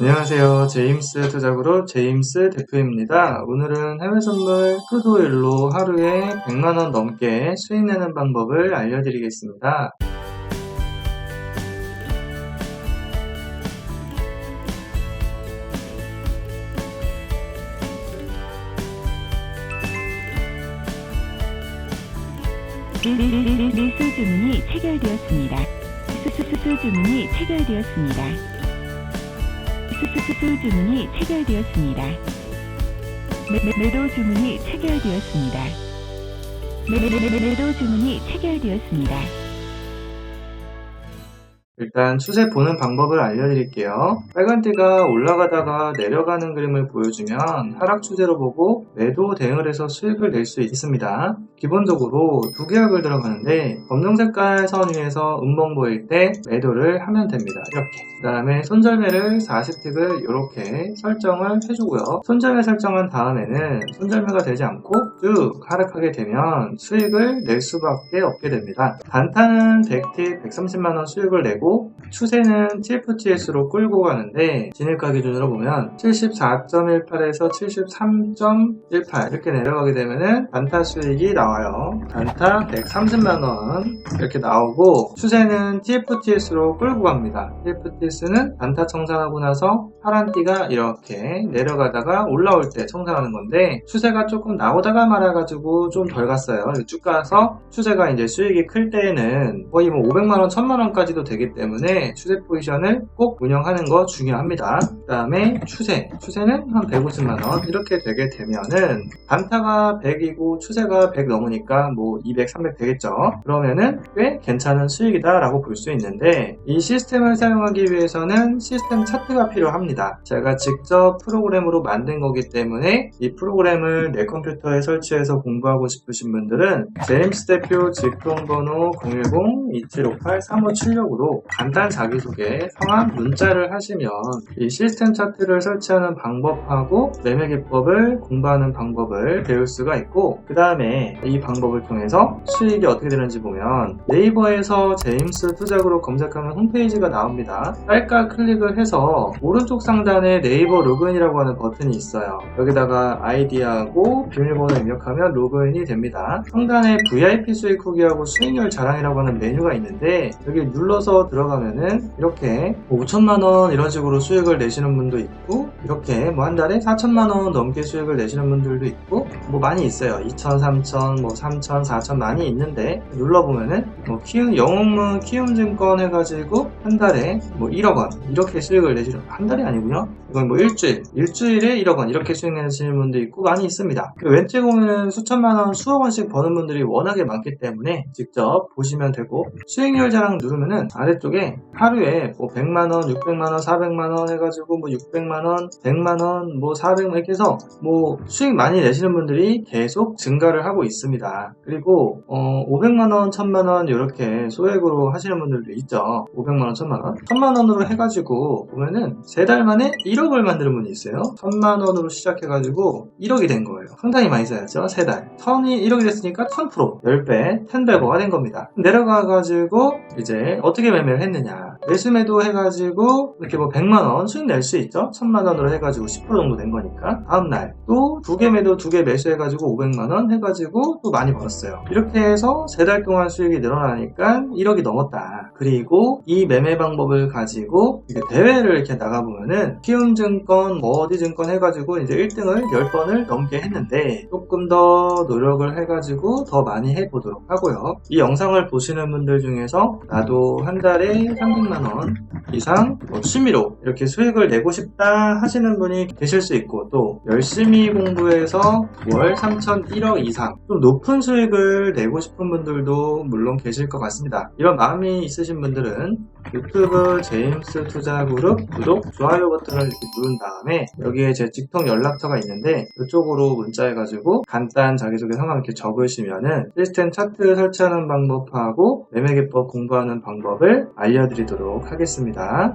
안녕하세요. 제임스 투자그룹 제임스 대표입니다. 오늘은 해외 선물 푸드오일로 하루에 100만원 넘게 수익 내는 방법을 알려드리겠습니다. 매수 주문이 체결되었습니다. 수수수 주문이 체결되었습니다. 수수수 주문이 체결되었습니다. 매도 주문이 체결되었습니다. 매도 주문이 체결되었습니다. 일단 추세 보는 방법을 알려드릴게요. 빨간띠가 올라가다가 내려가는 그림을 보여주면 하락 추세로 보고 매도 대응을 해서 수익을 낼 수 있습니다. 기본적으로 두 계약을 들어가는데 검정 색깔 선 위에서 음봉 보일 때 매도를 하면 됩니다. 이렇게. 그 다음에 손절매를 40틱을 이렇게 설정을 해주고요. 손절매 설정한 다음에는 손절매가 되지 않고 쭉 하락하게 되면 수익을 낼 수밖에 없게 됩니다. 단타는 100틱 130만원 수익을 내고 추세는 TFTS로 끌고 가는데 진입가 기준으로 보면 74.18에서 73.18 이렇게 내려가게 되면은 단타 수익이 나와요. 단타 130만원 이렇게 나오고 추세는 TFTS로 끌고 갑니다. TFTS는 단타 청산하고 나서 파란띠가 이렇게 내려가다가 올라올 때 청산하는 건데 추세가 조금 나오다가 말아가지고 좀 덜 갔어요. 쭉 가서 추세가 이제 수익이 클 때에는 거의 뭐 500만원, 1000만원까지도 되기 때문에 추세 포지션을 꼭 운영하는 거 중요합니다. 그 다음에 추세. 추세는 한 150만원 이렇게 되게 되면은 단타가 100이고 추세가 100 넘으니까 뭐 200, 300 되겠죠. 그러면은 꽤 괜찮은 수익이다 라고 볼 수 있는데 이 시스템을 사용하기 위해서는 시스템 차트가 필요합니다. 제가 직접 프로그램으로 만든 거기 때문에 이 프로그램을 내 컴퓨터에 설치해서 공부하고 싶으신 분들은 제임스 대표 직통번호 010-2758-3576으로 간단 자기소개, 성함, 문자를 하시면 이 시스템 차트를 설치하는 방법하고 매매 기법을 공부하는 방법을 배울 수가 있고 그 다음에 이 방법을 통해서 수익이 어떻게 되는지 보면 네이버에서 제임스 투자그룹 검색하면 홈페이지가 나옵니다. 딸까 클릭을 해서 오른쪽 상단에 네이버 로그인이라고 하는 버튼이 있어요. 여기다가 아이디하고 비밀번호 입력하면 로그인이 됩니다. 상단에 VIP 수익 후기하고 수익률 자랑이라고 하는 메뉴가 있는데 여기 눌러서 들어가면은 이렇게 뭐 5천만원 이런 식으로 수익을 내시는 분도 있고 이렇게 뭐 한 달에 4천만원 넘게 수익을 내시는 분들도 있고 뭐 많이 있어요. 2천, 3천, 뭐 3천, 4천 많이 있는데 눌러보면은 뭐 키움, 영웅문 키움증권 해가지고 한 달에 뭐 1억 원 이렇게 수익을 내시는 한 달이 아니고요. 이건 뭐 일주일, 일주일에 1억 원 이렇게 수익 내시는 분도 있고 많이 있습니다. 그 왼쪽에 보면 수천만 원, 수억 원씩 버는 분들이 워낙에 많기 때문에 직접 보시면 되고 수익률 자랑 누르면은 아래쪽에 하루에 뭐 100만 원, 600만 원, 400만 원 해가지고 뭐 600만 원, 100만 원, 뭐 400만 이렇게 해서 뭐 수익 많이 내시는 분들이 계속 증가를 하고 있습니다. 그리고 어 500만 원, 1000만 원 이렇게 소액으로 하시는 분들도 있죠. 500만 원, 1000만 원. 1000만 원으로 해가지고 보면은 세 달 만에 1억 을 만드는 분이 있어요. 1000만 원으로 시작해가지고 1억이 된 거예요. 상당히 많이 써야죠. 세 달. 1000이 1억이 됐으니까 1000%, 10배, 10배버가 된 겁니다. 내려가가지고 이제 어떻게 매매를 했느냐. 매수매도 해가지고 이렇게 뭐 100만원 수익 낼 수 있죠. 1000만원으로 해가지고 10% 정도 된 거니까. 다음날 또 두 개 매도 두 개 매수해가지고 500만원 해가지고 또 많이 벌었어요. 이렇게 해서 세달 동안 수익이 늘어나니까 1억이 넘었다. 그리고 이 매매 방법을 가지고 대회를 이렇게 나가보면은 키움증권 뭐 어디 증권 해가지고 이제 1등을 10번을 넘게 했는데 조금 더 노력을 해가지고 더 많이 해보도록 하고요. 이 영상을 보시는 분들 중에서 나도 한 달에 300만원 이상 뭐 취미로 이렇게 수익을 내고 싶다 하시는 분이 계실 수 있고 또 열심히 공부해서 월 3천 1억 이상 좀 높은 수익을 내고 싶은 분들도 물론 계실 것 같습니다. 이런 마음이 있으신 분들은 유튜브 제임스 투자 그룹 구독, 좋아요 버튼을 이렇게 누른 다음에 여기에 제 직통 연락처가 있는데 이쪽으로 문자해가지고 간단 자기소개 성함 이렇게 적으시면은 시스템 차트 설치하는 방법하고 매매 기법 공부하는 방법을 알려드리도록 하겠습니다.